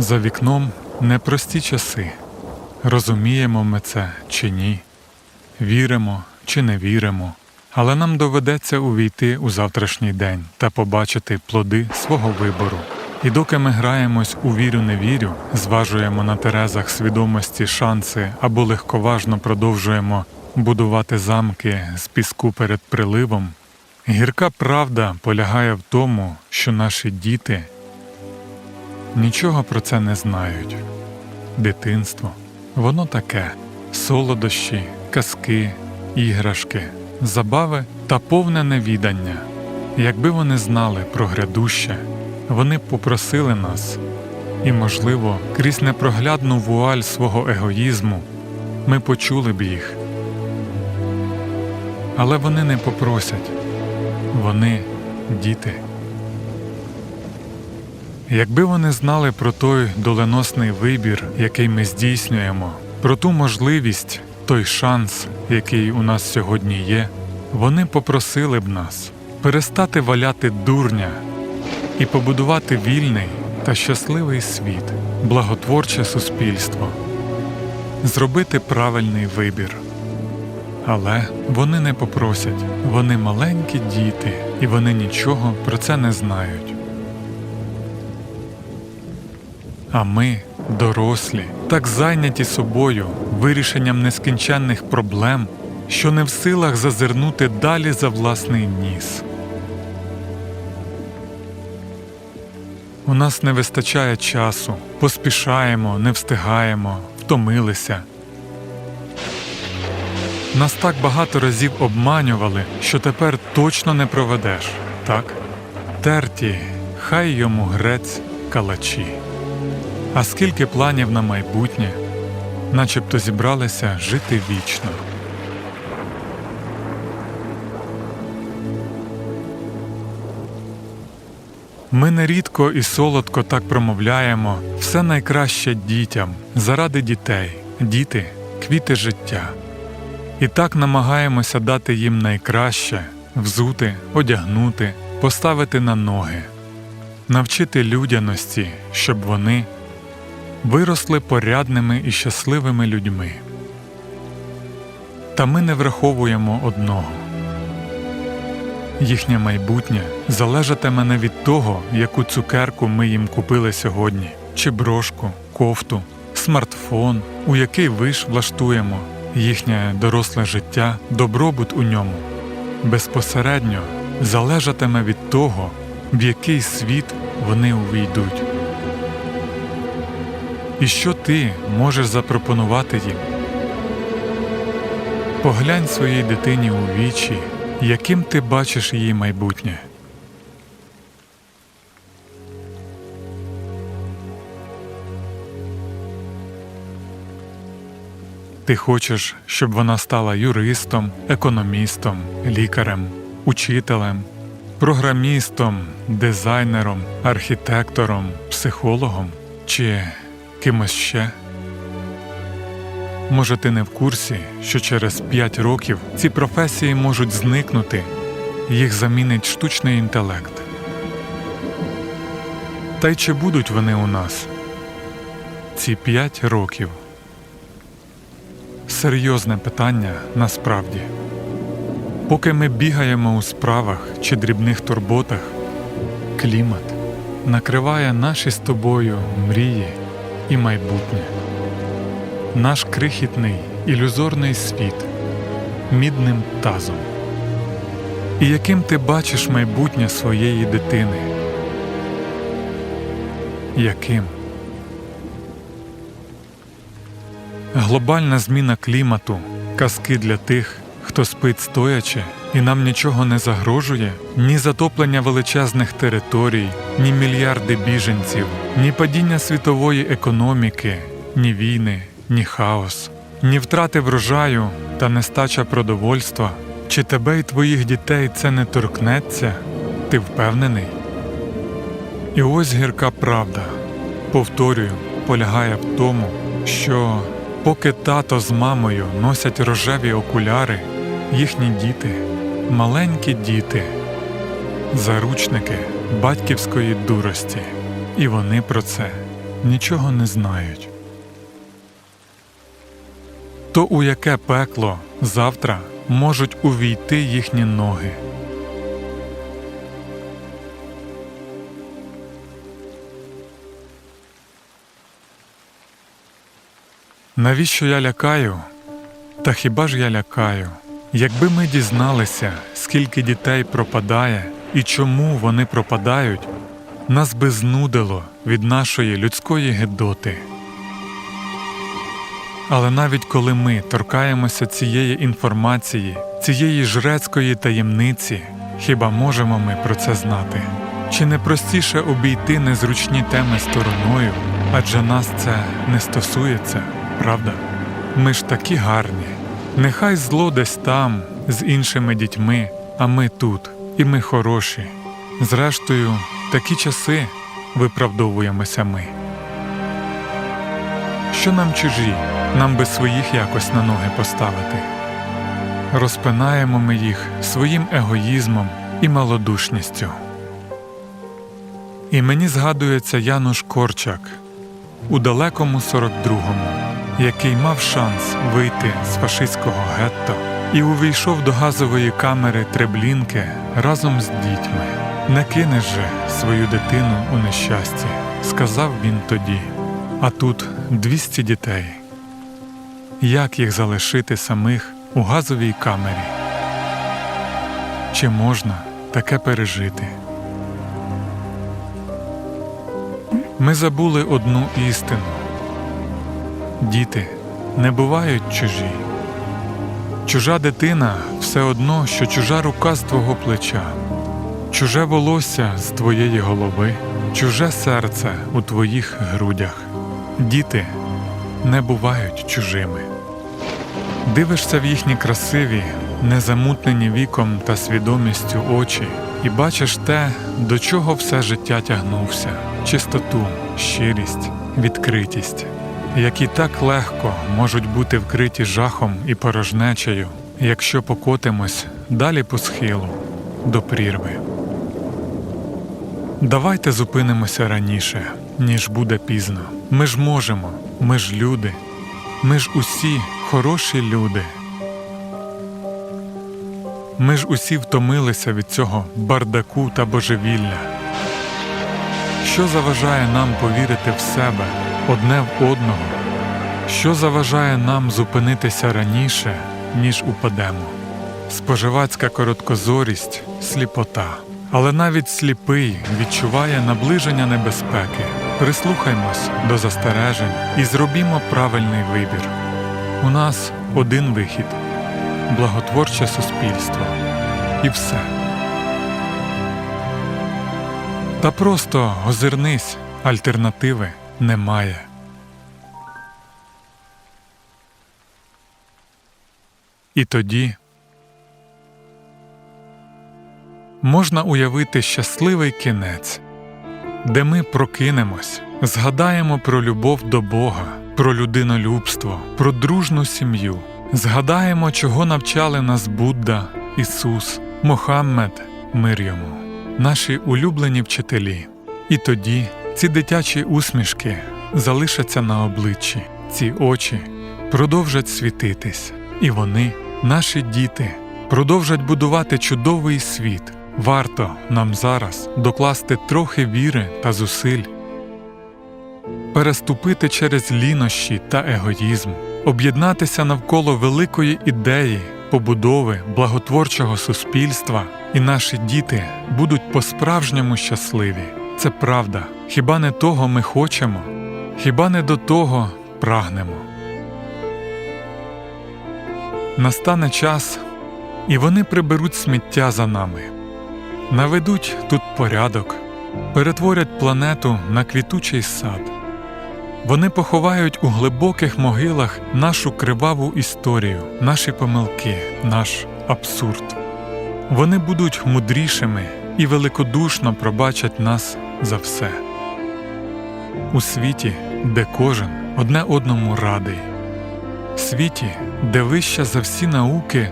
За вікном непрості часи. Розуміємо ми це чи ні, віримо чи не віримо, але нам доведеться увійти у завтрашній день та побачити плоди свого вибору. І доки ми граємось у вірю не вірю, зважуємо на терезах свідомості шанси або легковажно продовжуємо будувати замки з піску перед приливом, гірка правда полягає в тому, що наші діти нічого про це не знають. Дитинство воно таке: солодощі, казки, іграшки, забави та повне невідання. Якби вони знали про грядуще, вони б попросили нас, і, можливо, крізь непроглядну вуаль свого егоїзму ми почули б їх. Але вони не попросять, вони діти. Якби вони знали про той доленосний вибір, який ми здійснюємо, про ту можливість, той шанс, який у нас сьогодні є, вони попросили б нас перестати валяти дурня і побудувати вільний та щасливий світ, благотворче суспільство, зробити правильний вибір. Але вони не попросять, вони маленькі діти, і вони нічого про це не знають. А ми, дорослі, так зайняті собою, вирішенням нескінченних проблем, що не в силах зазирнути далі за власний ніс. У нас не вистачає часу, поспішаємо, не встигаємо, втомилися. Нас так багато разів обманювали, що тепер точно не проведеш, так? Терті, хай йому грець калачі. А скільки планів на майбутнє, начебто зібралися жити вічно. Ми нерідко і солодко так промовляємо все найкраще дітям заради дітей, діти квіти життя. І так намагаємося дати їм найкраще взути, одягнути, поставити на ноги, навчити людяності, щоб вони виросли порядними і щасливими людьми. Та ми не враховуємо одного. Їхнє майбутнє залежатиме не від того, яку цукерку ми їм купили сьогодні, чи брошку, кофту, смартфон, у який виш влаштуємо їхнє доросле життя, добробут у ньому безпосередньо залежатиме від того, в який світ вони увійдуть. І що ти можеш запропонувати їм? Поглянь своїй дитині у вічі, яким ти бачиш її майбутнє. Ти хочеш, щоб вона стала юристом, економістом, лікарем, учителем, програмістом, дизайнером, архітектором, психологом чи кимось ще? Може, ти не в курсі, що через 5 років ці професії можуть зникнути, їх замінить штучний інтелект. Та й чи будуть вони у нас? Ці 5 років. Серйозне питання насправді. Поки ми бігаємо у справах чи дрібних турботах, клімат накриває наші з тобою мрії і майбутнє наш крихітний ілюзорний світ мідним тазом. І яким ти бачиш майбутнє своєї дитини? Яким? Глобальна зміна клімату, казки для тих, хто спить стоячи, і нам нічого не загрожує, ні затоплення величезних територій, ні мільярди біженців, ні падіння світової економіки, ні війни, ні хаос, ні втрати врожаю та нестача продовольства. Чи тебе і твоїх дітей це не торкнеться? Ти впевнений? І ось гірка правда, повторюю, полягає в тому, що поки тато з мамою носять рожеві окуляри, їхні діти, маленькі діти, заручники батьківської дурості, і вони про це нічого не знають. То у яке пекло завтра можуть увійти їхні ноги? Навіщо я лякаю? Та хіба ж я лякаю? Якби ми дізналися, скільки дітей пропадає і чому вони пропадають, нас би знудило від нашої людської гидоти. Але навіть коли ми торкаємося цієї інформації, цієї жрецької таємниці, хіба можемо ми про це знати? Чи не простіше обійти незручні теми стороною, адже нас це не стосується, правда? Ми ж такі гарні. Нехай зло десь там, з іншими дітьми, а ми тут, і ми хороші. Зрештою, такі часи виправдовуємося ми. Що нам чужі, нам би своїх якось на ноги поставити. Розпинаємо ми їх своїм егоїзмом і малодушністю. І мені згадується Януш Корчак у далекому 42-му, який мав шанс вийти з фашистського гетто і увійшов до газової камери Треблінки разом з дітьми. Не кинеш же свою дитину у нещасті, сказав він тоді. А тут 200 дітей. Як їх залишити самих у газовій камері? Чи можна таке пережити? Ми забули одну істину. Діти не бувають чужі. Чужа дитина все одно, що чужа рука з твого плеча, чуже волосся з твоєї голови, чуже серце у твоїх грудях. Діти не бувають чужими. Дивишся в їхні красиві, незамутнені віком та свідомістю очі, і бачиш те, до чого все життя тягнувся чистоту, щирість, відкритість, які так легко можуть бути вкриті жахом і порожнечею, якщо покотимось далі по схилу до прірви. Давайте зупинимося раніше, ніж буде пізно. Ми ж можемо, ми ж люди, ми ж усі хороші люди. Ми ж усі втомилися від цього бардаку та божевілля. Що заважає нам повірити в себе одне в одного? Що заважає нам зупинитися раніше, ніж упадемо? Споживацька короткозорість, сліпота. Але навіть сліпий відчуває наближення небезпеки. Прислухаймось до застережень і зробімо правильний вибір. У нас один вихід благотворче суспільство. І все. Та просто озирнись, альтернативи немає. І тоді можна уявити щасливий кінець, де ми прокинемось, згадаємо про любов до Бога, про людинолюбство, про дружну сім'ю, згадаємо, чого навчали нас Будда, Ісус, Мохаммед, мир йому, наші улюблені вчителі. І тоді ці дитячі усмішки залишаться на обличчі, ці очі продовжать світитись, і вони, наші діти, продовжать будувати чудовий світ. Варто нам зараз докласти трохи віри та зусиль, переступити через лінощі та егоїзм, об'єднатися навколо великої ідеї побудови благотворчого суспільства, і наші діти будуть по-справжньому щасливі. Це правда. Хіба не того ми хочемо, хіба не до того прагнемо. Настане час, і вони приберуть сміття за нами наведуть тут порядок, перетворять планету на квітучий сад. Вони поховають у глибоких могилах нашу криваву історію, наші помилки, наш абсурд. Вони будуть мудрішими і великодушно пробачать нас за все. У світі, де кожен одне одному радий, світі, де вища за всі науки,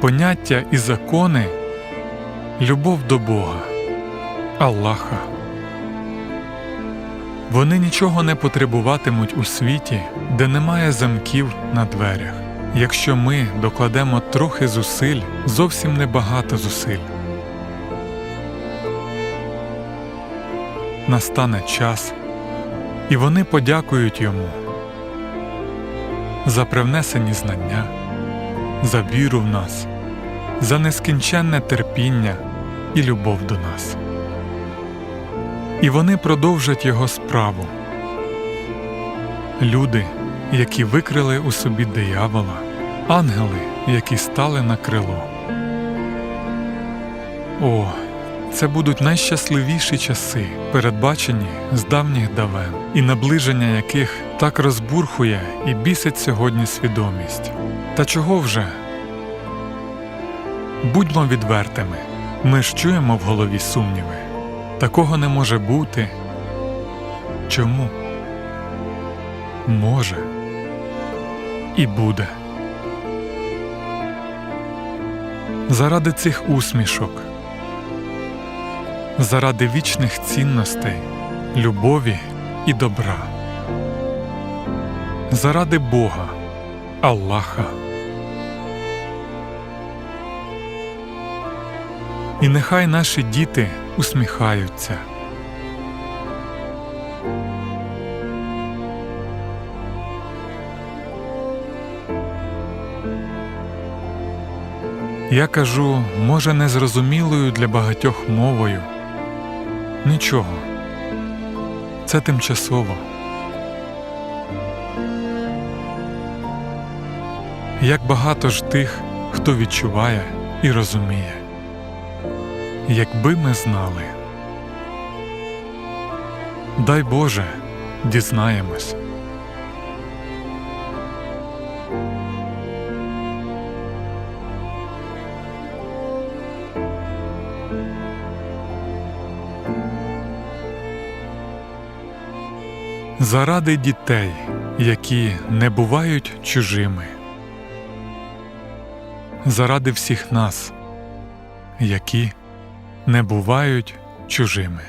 поняття і закони любов до Бога, Аллаха. Вони нічого не потребуватимуть у світі, де немає замків на дверях. Якщо ми докладемо трохи зусиль, зовсім небагато зусиль. Настане час, і вони подякують йому за привнесені знання, за віру в нас, за нескінченне терпіння і любов до нас. І вони продовжать його справу. Люди, які викрили у собі диявола, ангели, які стали на крило. О, це будуть найщасливіші часи, передбачені з давніх давен, і наближення яких так розбурхує і бісить сьогодні свідомість. Та чого вже? Будьмо відвертими, ми ж чуємо в голові сумніви. Такого не може бути. Чому? Може і буде. Заради цих усмішок, заради вічних цінностей, любові і добра, заради Бога, Аллаха. І нехай наші діти усміхаються. Я кажу, може, незрозумілою для багатьох мовою. Нічого. Це тимчасово. Як багато ж тих, хто відчуває і розуміє. Якби ми знали. Дай Боже, дізнаємось. Заради дітей, які не бувають чужими. Заради всіх нас, які не бувають чужими.